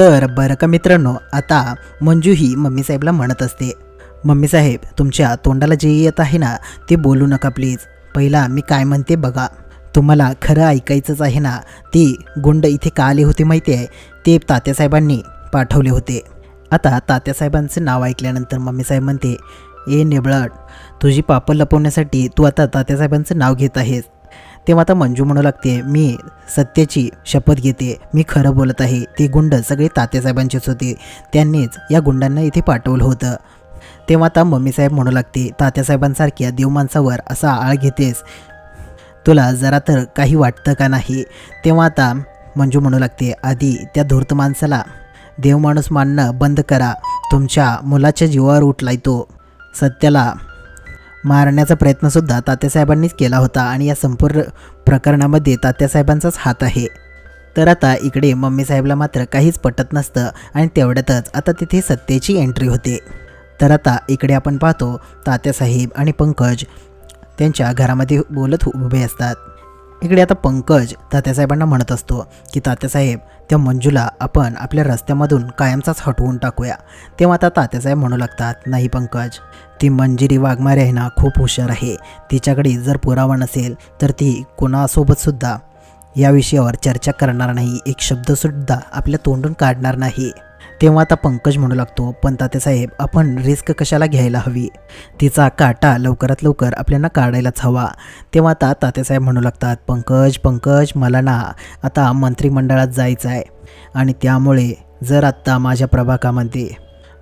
तर बरं का मित्रांनो आता मंजू ही मम्मी साहेबला म्हणत असते. मम्मी साहेब तुमच्या तोंडाला जे येत आहे ना ते बोलू नका प्लीज पहिला मी काय म्हणते बघा. तुम्हाला खरं ऐकायचंच आहे ना ती गुंड इथे का आले होते माहिती आहे? ते तात्यासाहेबांनी पाठवले होते. आता तात्यासाहेबांचं नाव ऐकल्यानंतर मम्मी साहेब म्हणते ए निबळट तुझी पापं लपवण्यासाठी तू आता तात्यासाहेबांचं नाव घेत आहेस. तेव्हा आता मंजू म्हणू लागते मी सत्याची शपथ घेते मी खरं बोलत आहे. ते गुंड सगळे तात्यासाहेबांचेच होते. त्यांनीच या गुंडांना इथे पाठवलं होतं. तेव्हा आता मम्मी साहेब म्हणू लागते तात्यासाहेबांसारख्या देव माणसावर असा आळ घेतेस? तुला जरा तर काही वाटतं का नाही? तेव्हा आता मंजू म्हणू लागते आधी त्या धूर्त माणसाला देव माणूस मानणं बंद करा. तुमच्या मुलाच्या जीवावर उठलाय तो. सत्याला मारण्याचा प्रयत्नसुद्धा तात्यासाहेबांनीच केला होता आणि या संपूर्ण प्रकरणामध्ये तात्यासाहेबांचाच हात आहे. तर आता इकडे मम्मीसाहेबला मात्र काहीच पटत नसतं आणि तेवढ्यातच आता तिथे सत्तेची एंट्री होते. तर आता इकडे आपण पाहतो तात्यासाहेब आणि पंकज त्यांच्या घरामध्ये बोलत उभे असतात. इकडे आता पंकज तात्यासाहेबांना म्हणत असतो की तात्यासाहेब त्या मंजूला आपण आपल्या रस्त्यामधून कायमचाच हटवून टाकूया. तेव्हा आता तात्यासाहेब म्हणू लागतात नाही पंकज ती मंजिरी वाघमारे आहे ना खूप हुशार आहे. तिच्याकडे जर पुरावा नसेल तर ती कोणासोबतसुद्धा या विषयावर चर्चा करणार नाही. एक शब्दसुद्धा आपल्या तोंडून काढणार नाही. तेव्हा आता पंकज म्हणू लागतो पण तात्यासाहेब आपण रिस्क कशाला घ्यायला हवी? तिचा काटा लवकरात लवकर आपल्याला काढायलाच हवा. तेव्हा आता तात्यासाहेब म्हणू लागतात पंकज पंकज मला ना आता मंत्रिमंडळात जायचं आहे आणि त्यामुळे जर आत्ता माझ्या प्रभागामध्ये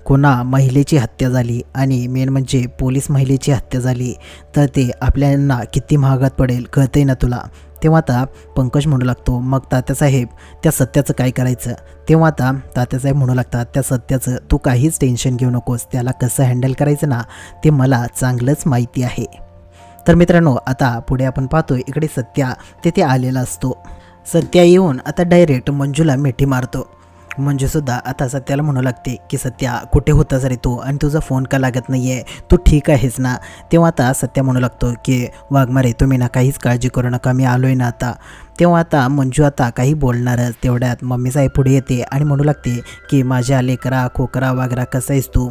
कोणा महिलेची हत्या झाली आणि मेन म्हणजे पोलीस महिलेची हत्या झाली तर ते आपल्यांना किती महागात पडेल कळतंय ना तुला? तेव्हा आता पंकज म्हणू लागतो मग तात्यासाहेब त्या सत्याचं काय करायचं? तेव्हा आता तात्यासाहेब म्हणू लागतात त्या सत्याचं तू काहीच टेन्शन घेऊ नकोस त्याला कसं हँडल करायचं ना ते मला चांगलंच माहिती आहे. तर मित्रांनो आता पुढे आपण पाहतो इकडे सत्या तेथे आलेला असतो. सत्या येऊन आता डायरेक्ट मंजूला मिठी मारतो. मंजूसुद्धा आता सत्याला म्हणू लागते की सत्या कुठे होतास रे तू? आणि तुझा फोन का लागत नाही आहे तू ठीक आहेस ना? तेव्हा आता सत्या म्हणू लागतो की वाघमारे तुम्ही ना काहीच काळजी करू नका मी आहे ना आता. तेव्हा आता मंजू आता काही बोलणारच तेवढ्यात मम्मीसाहेब पुढे येते आणि म्हणू लागते की माझ्या लेकरा खोकरा वागरा कसा आहेस तू?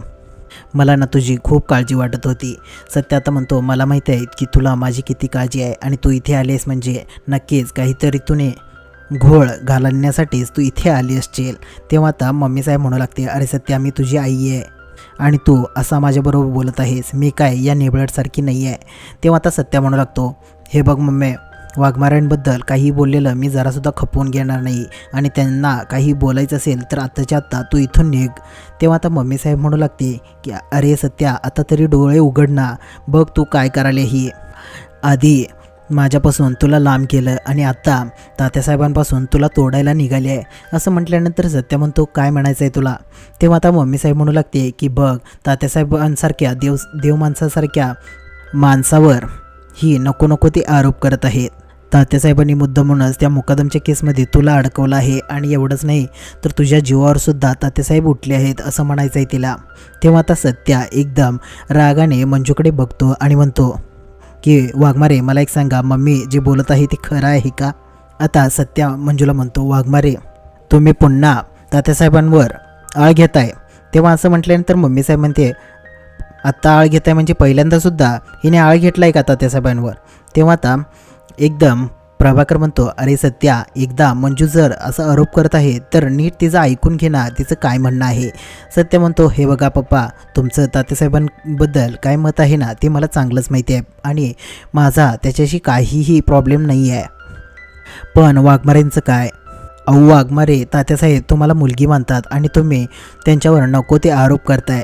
मला ना तुझी खूप काळजी वाटत होती. सत्य आता म्हणतो मला माहिती आहे की तुला माझी किती काळजी आहे आणि तू इथे आलीस म्हणजे नक्कीच काहीतरी तुने घोळ घालण्यासाठीच तू इथे आली असशील. तेव्हा आता मम्मी साहेब म्हणू लागते अरे सत्या मी तुझी आई आहे आणि तू असा माझ्याबरोबर बोलत आहेस. मी काय या नेबळटसारखी नाही आहे तेव्हा आता सत्या म्हणू लागतो हे बघ मम्मी वाघमाऱ्यांबद्दल काही बोललेलं मी जरासुद्धा खपवून घेणार नाही आणि त्यांना काही बोलायचं असेल तर आत्ताच्या आत्ता तू इथून निघ. तेव्हा आता मम्मी साहेब म्हणू लागते की अरे सत्या आता तरी डोळे उघड ना. बघ तू काय करायला ही आधी माझ्यापासून तुला लांब केलं आणि आत्ता तात्यासाहेबांपासून तुला तोडायला निघाली आहे. असं म्हटल्यानंतर सत्य म्हणतो काय म्हणायचं आहे तुला? तेव्हा आता मम्मी साहेब म्हणू लागते की बघ तात्यासाहेबांसारख्या देव देव माणसासारख्या माणसावर ही नको नको ते आरोप करत आहेत. तात्यासाहेबांनी मुद्दा म्हणूनच त्या मुकादमच्या केसमध्ये तुला अडकवलं आहे आणि एवढंच नाही तर तुझ्या जीवावर सुद्धा तात्यासाहेब उठले आहेत असं म्हणायचं आहे तिला. तेव्हा आता सत्या एकदम रागाने मंजूकडे बघतो आणि म्हणतो की वाघमारे मला एक सांगा मम्मी जे बोलत आहे ते खरं आहे का? आता सत्या मंजूला म्हणतो वाघमारे तुम्ही पुन्हा तात्यासाहेबांवर आळ घेताय. तेव्हा असं म्हटल्यानंतर मम्मी साहेब म्हणते आत्ता आळ घेताय म्हणजे पहिल्यांदासुद्धा हिने आळ घेतला आहे का तात्यासाहेबांवर? तेव्हा आता एकदम प्रभाकर म्हणतो अरे सत्या एकदा मंजू जर असा आरोप करत आहे तर नीट तिचं ऐकून घेणार तिचं काय म्हणणं आहे. सत्य म्हणतो हे बघा पप्पा तुमचं तात्यासाहेबांबद्दल काय मत आहे ना ते मला चांगलंच माहिती आहे आणि माझा त्याच्याशी काहीही प्रॉब्लेम नाही आहे. पण वाघमारेंचं काय? अहो वाघमारे तात्यासाहेब तुम्हाला मुलगी मानतात आणि तुम्ही त्यांच्यावर नको ते आरोप करताय.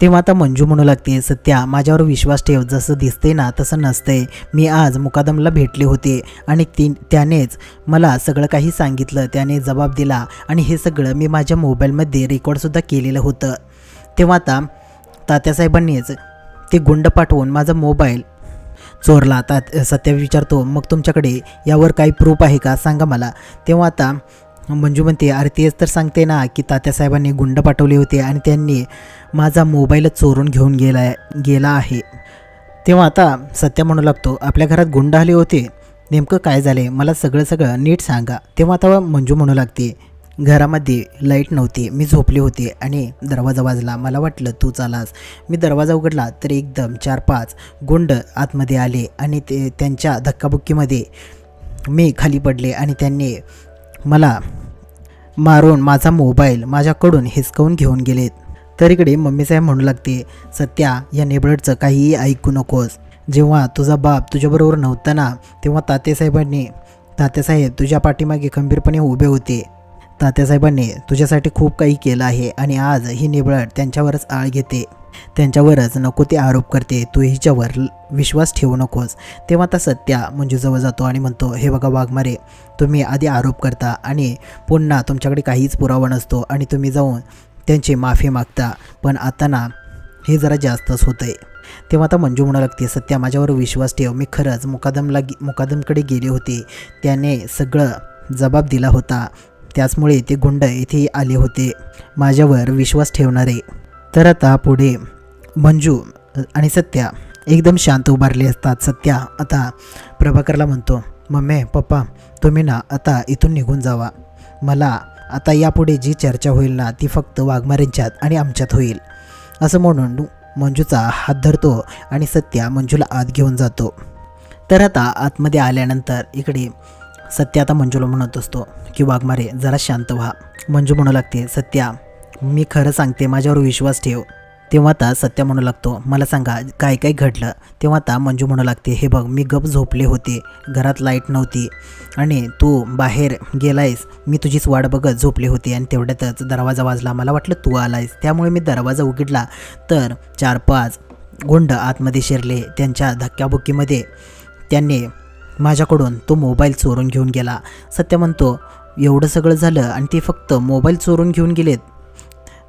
तेव्हा आता मंजू म्हणू लागते सत्या माझ्यावर विश्वास ठेव जसं दिसते ना तसं नसतंय. मी आज मुकादमला भेटले होते आणि ती त्यानेच मला सगळं काही सांगितलं त्याने जबाब दिला आणि हे सगळं मी माझ्या मोबाईलमध्ये रेकॉर्डसुद्धा केलेलं होतं. तेव्हा आता तात्यासाहेबांनीच ते गुंड पाठवून माझा मोबाईल चोरला. तात सत्या विचारतो मग तुमच्याकडे यावर काही प्रूफ आहे का? सांगा मला. तेव्हा आता मंजू म्हणते अरे तेच तर सांगते ना की तात्यासाहेबांनी गुंड पाठवले होते आणि त्यांनी माझा मोबाईलच चोरून घेऊन गेला गेला आहे. तेव्हा आता सत्या म्हणू लागतो आपल्या घरात गुंड आले होते. नेमकं काय झाले? मला सगळं सगळं नीट सांगा. तेव्हा आता मंजू म्हणू लागते घरामध्ये लाइट नव्हती. मी झोपले होते आणि दरवाजा वाजला. मला वाटलं तू चालास. मी दरवाजा उघडला तर एकदम चार पाच गुंड आतमध्ये आले आणि ते त्यांच्या धक्काबुक्कीमध्ये मी खाली पडले आणि त्यांनी मला मारून माझा मोबाईल माझ्याकडून हिसकावून घेऊन गेलेत. तर इकडे मम्मीसाहेब म्हणू लागते सत्या या नेबळटचं काहीही ऐकू नकोस. जेव्हा तुझा बाप तुझ्याबरोबर नव्हता ना तेव्हा तात्यासाहेबांनी तात्यासाहेब तुझ्या पाठीमागे खंबीरपणे उभे होते. तात्यासाहेबांनी तुझ्यासाठी खूप काही केलं आहे आणि आज ही निबळट त्यांच्यावरच आळ घेते. त्यांच्यावरच नको ते आरोप करते. तू हिच्यावर विश्वास ठेवू नकोस. तेव्हा आता सत्या मंजूजवळ जातो आणि म्हणतो हे बघा वाघमारे तुम्ही आधी आरोप करता आणि पुन्हा तुमच्याकडे काहीच पुरावा नसतो आणि तुम्ही जाऊन त्यांची माफी मागता. पण आता ना हे जरा जास्तच होतं आहे तेव्हा आता मंजू म्हणू लागते सत्या माझ्यावर विश्वास ठेव. मी खरंच मुकादमला गे मुकादमकडे गेले होते. त्याने सगळं जबाब दिला होता. त्याचमुळे ते गुंड येथे आले होते. माझ्यावर विश्वास ठेवणारे तर आता पुढे. मंजू आणि सत्या एकदम शांत उभारले असतात. सत्या आता प्रभाकरला म्हणतो मम्मी पप्पा तुम्ही ना आता इथून निघून जावा. मला आता यापुढे जी चर्चा होईल ना ती फक्त वाघमारेंच्यात आणि आमच्यात होईल. असं म्हणून मंजूचा हात धरतो आणि सत्या मंजूला आत घेऊन जातो. तर आता आतमध्ये आल्यानंतर इकडे सत्या आता मंजूला म्हणत असतो की वाघमारे जरा शांत व्हा. मंजू म्हणू लागते सत्या मी खरं सांगते माझ्यावर विश्वास ठेव. तेव्हा आता सत्या म्हणू लागतो. मला सांगा काय काय घडलं? तेव्हा आता मंजू म्हणू लागते हे बघ मी गप झोपले होते. घरात लाइट नव्हती. आणि तू बाहेर गेलायस. मी तुझीच वाट बघत झोपले होते आणि तेवढ्यातच दरवाजा वाजला. मला वाटलं तू आलायस. त्यामुळे मी दरवाजा उघडला. तर चार पाच गुंड आतमध्ये शिरले. त्यांच्या धक्क्याबुक्कीमध्ये त्यांनी माझ्याकडून तो मोबाईल चोरून घेऊन गेला. सत्य म्हणतो एवढं सगळं झालं आणि ते फक्त मोबाईल चोरून घेऊन गेलेत.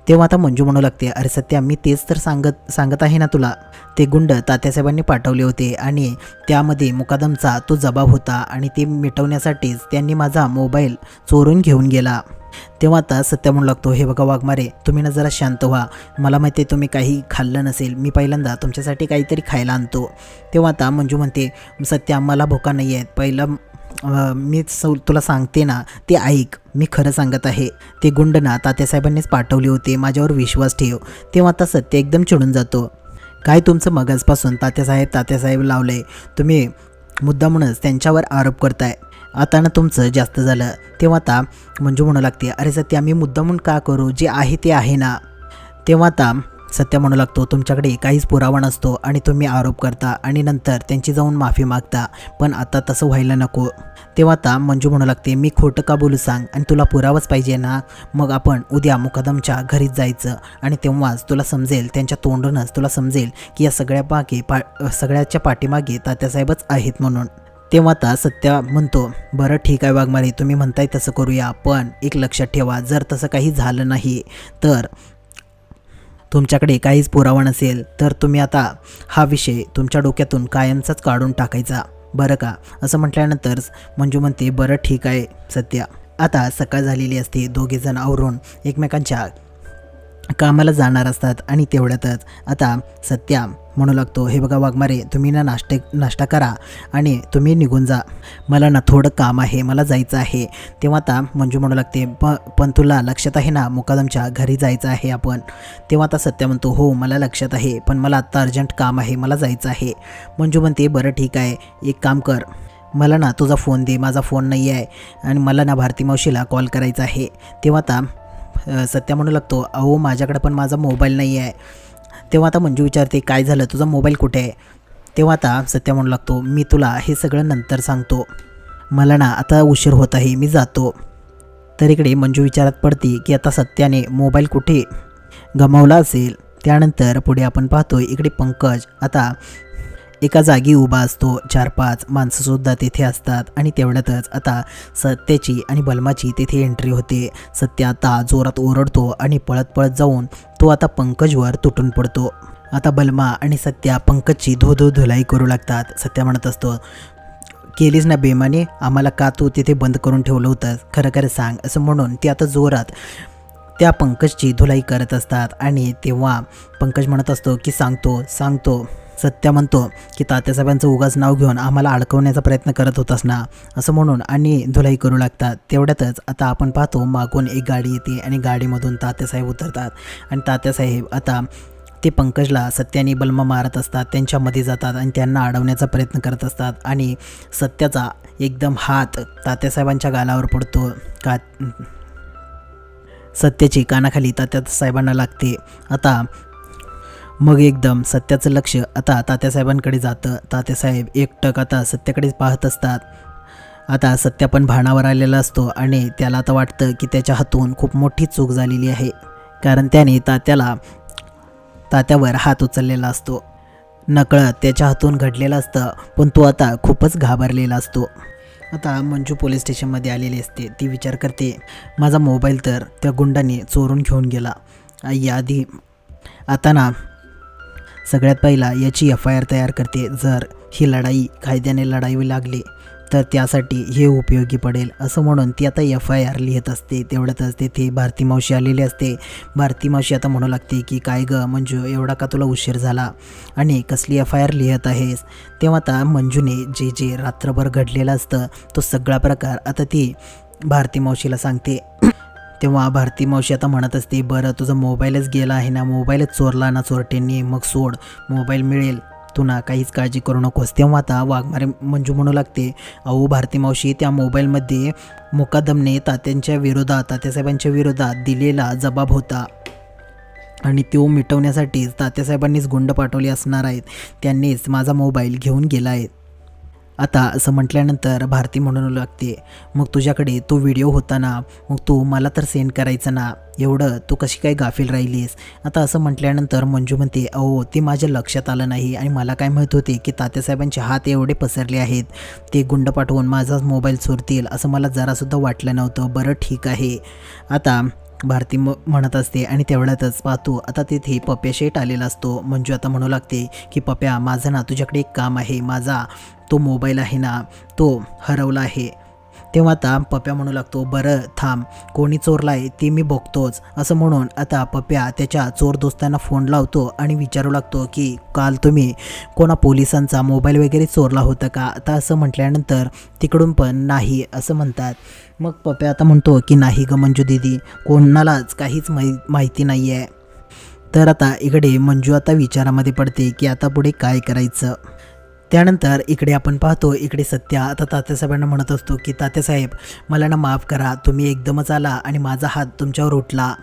तेव्हा आता मंजू म्हणू लागते अरे सत्या मी तेच तर सांगत सांगत आहे ना तुला. ते गुंड तात्यासाहेबांनी पाठवले होते आणि त्यामध्ये मुकादमचा तो जबाब होता आणि ते मिटवण्यासाठीच त्यांनी माझा मोबाईल चोरून घेऊन गेला. तेव्हा आता सत्य म्हणू लागतो हे बघा वाघमारे तुम्ही ना जरा शांत व्हा. मला माहिती आहे तुम्ही काही खाल्लं नसेल. मी पहिल्यांदा तुमच्यासाठी काहीतरी खायला आणतो. तेव्हा आता मंजू म्हणते सत्या मला भुका नाही आहेत पहिलं मी सौ तुला सांगते ना ते ऐक मी खरं सांगत आहे. ते गुंड ना तात्यासाहेबांनीच पाठवले होते माझ्यावर विश्वास ठेव. तेव्हा आता सत्य एकदम चिडून जातो. काय तुमचं मगजपासून तात्यासाहेब तात्यासाहेब लावलंय तुम्ही मुद्दामूनच त्यांच्यावर आरोप करताय. आता ना तुमचं जास्त झालं. तेव्हा आता मंजू म्हणू लागते अरे सत्य आम्ही मुद्दामून का करू? जे आहे ते आहे ना. तेव्हा आता सत्य म्हणू लागतो तुमच्याकडे काहीच पुरावा नसतो आणि तुम्ही आरोप करता आणि नंतर त्यांची जाऊन माफी मागता. पण आता तसं व्हायला नको. तेव्हा आता मंजू म्हणू लागते मी खोटं का बोलू सांग? आणि तुला पुरावाच पाहिजे ना? मग आपण उद्या मुकदमच्या घरीच जायचं. आणि तेव्हाच तुला समजेल त्यांच्या तोंडूनच तुला समजेल की या सगळ्या मागे पा सगळ्याच्या पाठीमागे तात्यासाहेबच आहेत म्हणून. तेव्हा आता सत्या म्हणतो बरं ठीक आहे वाघमारे तुम्ही म्हणताय तसं करूया. पण एक लक्षात ठेवा जर तसं काही झालं नाही तर तुमच्याकडे काहीच पुरावा नसेल तर तुम्ही आता हा विषय तुमच्या डोक्यातून कायमचाच काढून टाकायचा. बरं का? असं म्हटल्यानंतरच मंजू म्हणते बरं ठीक आहे सत्या आता सकाळ झालेली असते दोघेजण आवरून एकमेकांच्या कामाला जाणार असतात आणि तेवढ्यातच आता सत्या म्हणू लागतो हे बघा वाघमारे तुम्ही ना नाश्ते नाश्ता करा आणि तुम्ही निघून जा. मला ना थोडं काम आहे मला जायचं आहे. तेव्हा आता मंजू म्हणू लागते प पण तुला लक्षात आहे ना मुकादमच्या घरी जायचं आहे आपण. तेव्हा आता सत्या म्हणतो हो मला लक्षात आहे पण मला आत्ता अर्जंट काम आहे मला जायचं आहे. मंजू म्हणते बरं ठीक आहे एक काम कर. मला ना तुझा फोन दे माझा फोन नाही आहे आणि मला ना भारती मावशीला कॉल करायचा आहे. तेव्हा आता सत्या म्हणू लागतो अहो माझ्याकडे पण माझा मोबाईल नाही आहे. तेव्हा आता मंजू विचारते काय झालं? तुझा मोबाईल कुठे आहे? तेव्हा आता सत्या म्हणू लागतो मी तुला हे सगळं नंतर सांगतो. मला ना आता उशीर होत आहे मी जातो. तर इकडे मंजू विचारात पडते की आता सत्याने मोबाईल कुठे गमावला असेल? त्यानंतर पुढे आपण पाहतो इकडे पंकज. आता एका जागी उभा असतो चार पाच माणसंसुद्धा तेथे असतात आणि तेवढ्यातच आता सत्याची आणि बलमाची तेथे एंट्री होते. सत्य आता जोरात ओरडतो आणि पळत पळत जाऊन तो आता पंकजवर तुटून पडतो. आता बलमा आणि सत्या पंकजची धो धो धुलाई करू लागतात. सत्या म्हणत असतो केलीस ना बेमाने? आम्हाला का तू तिथे बंद करून ठेवलं होतं खरं खरं सांग. असं म्हणून ती आता जोरात त्या पंकजची धुलाई करत असतात आणि तेव्हा पंकज म्हणत असतो की सांगतो सांगतो. सत्या म्हणतो की तात्यासाहेबांचं उगाच नाव घेऊन आम्हाला अडकवण्याचा प्रयत्न करत होतास ना असं म्हणून आणि धुलाई करू लागतात. तेवढ्यातच आता आपण पाहतो मागून एक गाडी येते आणि गाडीमधून तात्यासाहेब उतरतात. आणि तात्यासाहेब आता ते पंकजला सत्याने बलमा मारत असतात त्यांच्यामध्ये जातात आणि त्यांना अडवण्याचा प्रयत्न करत असतात. आणि सत्याचा एकदम हात तात्यासाहेबांच्या गालावर पडतो. का सत्याची कानाखाली तात्या साहेबांना लागते. आता मग एकदम सत्याचं लक्ष आता तात्यासाहेबांकडे जातं. तात्यासाहेब एकटक आता सत्याकडेच पाहत असतात. आता सत्या पण भाणावर आलेला असतो आणि त्याला आता वाटतं की त्याच्या हातून खूप मोठी चूक झालेली आहे. कारण त्याने तात्याला तात्यावर हात उचललेला असतो. नकळत त्याच्या हातून घडलेलं असतं पण तो आता खूपच घाबरलेला असतो. आता मंजू पोलीस स्टेशनमध्ये आलेली असते. ती विचार करते माझा मोबाईल तर त्या गुंडाने चोरून घेऊन गेला. याआधी आता ना सगळ्यात पहिला याची एफ आय आर तयार करते. जर ही लढाई कायद्याने लढावी लागली तर त्यासाठी हे उपयोगी पडेल. असं म्हणून ती आता एफ आय आर लिहित असते. तेवढ्यातच तेथे भारती मावशी आलेली असते. भारती मावशी आता म्हणू लागते की काय ग मंजू एवढा का तुला उशीर झाला? आणि कसली एफ आय आर लिहित आहेस? तेव्हा आता मंजूने जे जे रात्रभर घडलेलं असतं तो सगळा प्रकार आता ती भारती मावशीला सांगते. तेव्हा भारती मावशी आता म्हणत असते बरं तुझा मोबाईलच गेला आहे ना मोबाईलच चोरला ना चोरट्यांनी मग सोड मोबाईल मिळेल. तू ना काहीच काळजी करू नकोस. तेव्हा आता वाघमारे मंजू म्हणू लागते अहो भारती मावशी त्या मोबाईलमध्ये मुकादमने तात्यांच्या विरोधात तात्यासाहेबांच्या विरोधात दिलेला जबाब होता. आणि तो मिटवण्यासाठीच तात्यासाहेबांनीच गुंड पाठवले असणार आहेत. त्यांनीच माझा मोबाईल घेऊन गेला आहे. आता असं म्हटल्यानंतर भारती म्हणून लागते मग तुझ्याकडे तो व्हिडिओ होता ना? मग तू मला तर सेंड करायचं ना? एवढं तू कशी काय गाफील राहिलीस? आता असं म्हटल्यानंतर मंजू म्हणते अहो ते माझ्या लक्षात आलं नाही आणि मला काय माहीत होते की तात्यासाहेबांचे हात एवढे पसरले आहेत. ते गुंड पाठवून माझाच मोबाईल चोरतील असं मला जरासुद्धा वाटलं नव्हतं. बरं ठीक आहे. आता भारती म म्हणत असते आणि तेवढ्यातच पाहतो आता तिथे पप्या शेट आलेला असतो. मंजू आता म्हणू लागते की पप्या माझं ना तुझ्याकडे एक काम आहे. माझा तो मोबाईल आहे ना तो हरवला आहे. तेव्हा आता पप्या म्हणू लागतो बरं थांब कोणी चोरला आहे ते मी बघतोच. असं म्हणून आता पप्या त्याच्या चोर दोस्तांना फोन लावतो आणि विचारू लागतो की काल तुम्ही कोणा पोलिसांचा मोबाईल वगैरे चोरला होता का? आता असं म्हटल्यानंतर तिकडून पण नाही असं म्हणतात. मग पप्या आता म्हणतो की नाही ग मंजू दिदी कोणालाच काहीच माहि माहिती नाही आहे तर आता इकडे मंजू आता विचारामध्ये पडते की आता पुढे काय करायचं? त्यानंतर इकडे आपण पाहतो इकडे सत्या. आता तात्यासाहेबांना म्हणत असतो की तात्यासाहेब मला ना माफ करा. तुम्ही एकदमच आला आणि माझा हात तुमच्यावर उठला.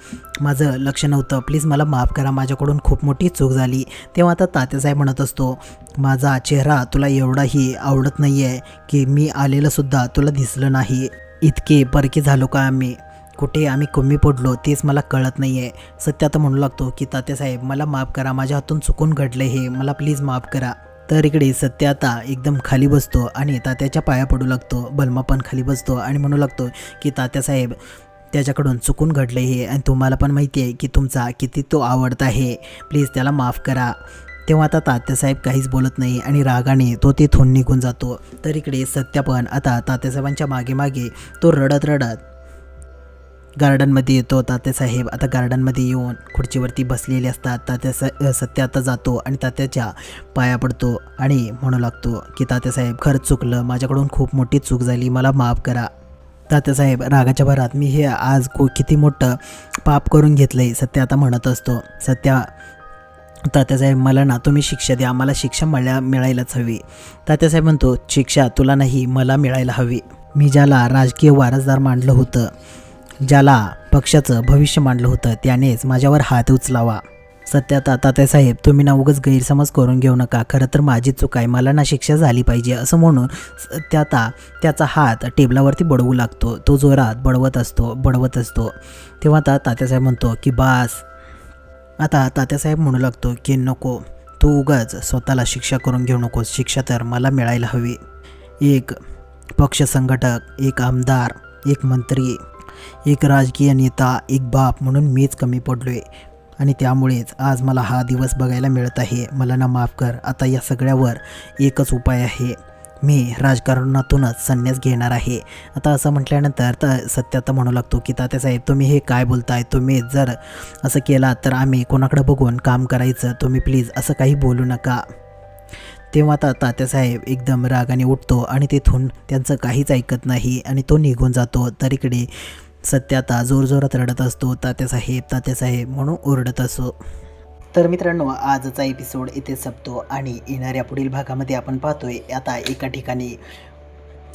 माझं लक्ष नव्हतं. प्लीज मला माफ करा. माझ्याकडून खूप मोठी चूक झाली. तेव्हा आता तात्यासाहेब म्हणत असतो माझा चेहरा तुला एवढाही आवडत नाही आहे की मी आलेलंसुद्धा तुला दिसलं नाही. इतके परके झालो का आम्ही? कुठे आम्ही कमी पडलो तेच मला कळत नाही आहे सत्य आता म्हणू लागतो की तात्यासाहेब मला माफ करा. माझ्या हातून चुकून घडलं हे. मला प्लीज माफ करा. तर इकडे सत्य आता एकदम खाली बसतो आणि तात्याच्या पाया पडू लागतो. बलमा पण खाली बसतो आणि म्हणू लागतो की तात्यासाहेब त्याच्याकडून चुकून घडले हे आणि तुम्हाला पण माहिती आहे की तुमचा किती तो आवडता आहे. प्लीज त्याला माफ करा. तेव्हा आता तात्यासाहेब काहीच बोलत नाही आणि रागाने तो तिथून निघून जातो. तर इकडे सत्य पण आता तात्यासाहेबांच्या मागे मागे तो रडत रडत गार्डनमध्ये येतो तात्यासाहेब आता गार्डनमध्ये येऊन खुर्चीवरती बसलेले असतात. तात्या सत्य आता जातो आणि तात्याच्या पाया पडतो आणि म्हणू लागतो की तात्यासाहेब खरंच चुकलं. माझ्याकडून खूप मोठी चूक झाली. मला माफ करा. तात्यासाहेब रागाच्या भरात मी हे आज को किती मोठं पाप करून घेतलं आहे सत्य आता म्हणत असतो. सत्या तात्यासाहेब मला ना तुम्ही शिक्षा द्या. मला शिक्षा मिळा मिळायलाच हवी. तात्यासाहेब म्हणतो शिक्षा तुला नाही मला मिळायला हवी. मी ज्याला राजकीय वारसदार मांडलं होतं ज्याला पक्षाचं भविष्य मांडलं होतं त्यानेच माझ्यावर हात उचलावा. सत्यात तात्यासाहेब तुम्ही ना उगाच गैरसमज करून घेऊ नका. खरं तर माझी चूक आहे मला ना शिक्षा झाली पाहिजे असं म्हणून त्या आता त्याचा हात टेबलावरती बडवू लागतो. तो जोरात बडवत असतो बडवत असतो. तेव्हा आता तात्यासाहेब म्हणतो की बास. आता तात्यासाहेब म्हणू लागतो की नको तू उगाच स्वतःला शिक्षा करून घेऊ नकोस. शिक्षा तर मला मिळायला हवी. एक पक्ष संघटक एक आमदार एक मंत्री एक राजकीय नेता एक बाप म्हणून मीच कमी पडलो आहे आणि त्यामुळेच आज मला हा दिवस बघायला मिळत आहे. मला ना माफ कर. आता या सगळ्यावर एकच उपाय आहे. मी राजकारणातूनच संन्यास घेणार आहे. आता असं म्हटल्यानंतर तर सत्य आता म्हणू लागतो की तात्यासाहेब तुम्ही हे काय बोलताय? तुम्ही जर असं केलात तर आम्ही कोणाकडे बघून काम करायचं? तुम्ही प्लीज असं काही बोलू नका. तेव्हा आता तात्यासाहेब एकदम रागाने उठतो आणि तेथून त्यांचं काहीच ऐकत नाही आणि तो निघून जातो. तर इकडे सत्य आता जोरजोरात रडत असतो तात्यासाहेब तात्यासाहेब म्हणून ओरडत असो. तर मित्रांनो आजचा एपिसोड इथे संपतो आणि येणाऱ्या पुढील भागामध्ये आपण पाहतोय आता एका ठिकाणी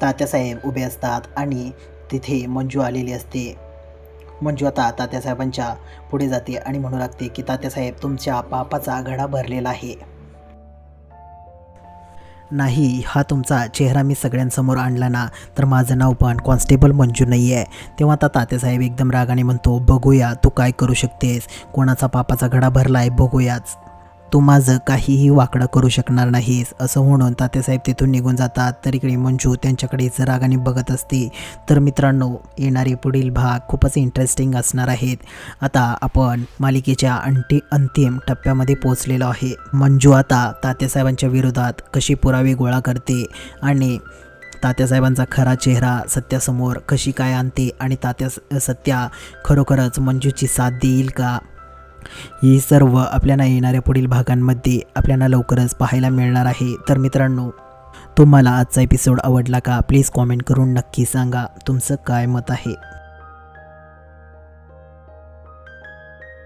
तात्यासाहेब उभे असतात आणि तिथे मंजू आलेली असते. मंजू आता तात्यासाहेबांच्या पुढे जाते आणि म्हणू लागते की तात्यासाहेब तुमच्या पापाचा घडा भरलेला आहे. नाही हा तुमचा चेहरा मी सगळ्यांसमोर आणला ना तर माझं नाव पण कॉन्स्टेबल मंजू नाही आहे तेव्हा आता तात्यासाहेब एकदम रागाने म्हणतो बघूया तू काय करू शकतेस? कोणाचा पापाचा घडा भरला आहे बघूयाच. तू माझं काहीही वाकडं करू शकणार नाहीस. असं म्हणून तात्यासाहेब तिथून निघून जातात. तर इकडे मंजू त्यांच्याकडेच रागाने बघत असते तर मित्रांनो येणारे पुढील भाग खूपच इंटरेस्टिंग असणार आहेत. आता आपण मालिकेच्या अंटी अंतिम टप्प्यामध्ये पोहोचलेलो आहे. मंजू आता तात्यासाहेबांच्या विरोधात कशी पुरावे गोळा करते आणि तात्यासाहेबांचा खरा चेहरा सत्यासमोर कशी काय आणते आणि तात्या सत्या खरोखरच मंजूची साथ देईल का? ही सर्व आपल्याला येणाऱ्या पुढील भागांमध्ये आपल्याला लवकरच पाहायला मिळणार आहे. तर मित्रांनो तुम्हाला आजचा एपिसोड आवडला का? प्लीज कॉमेंट करून नक्की सांगा. तुमचं काय मत आहे?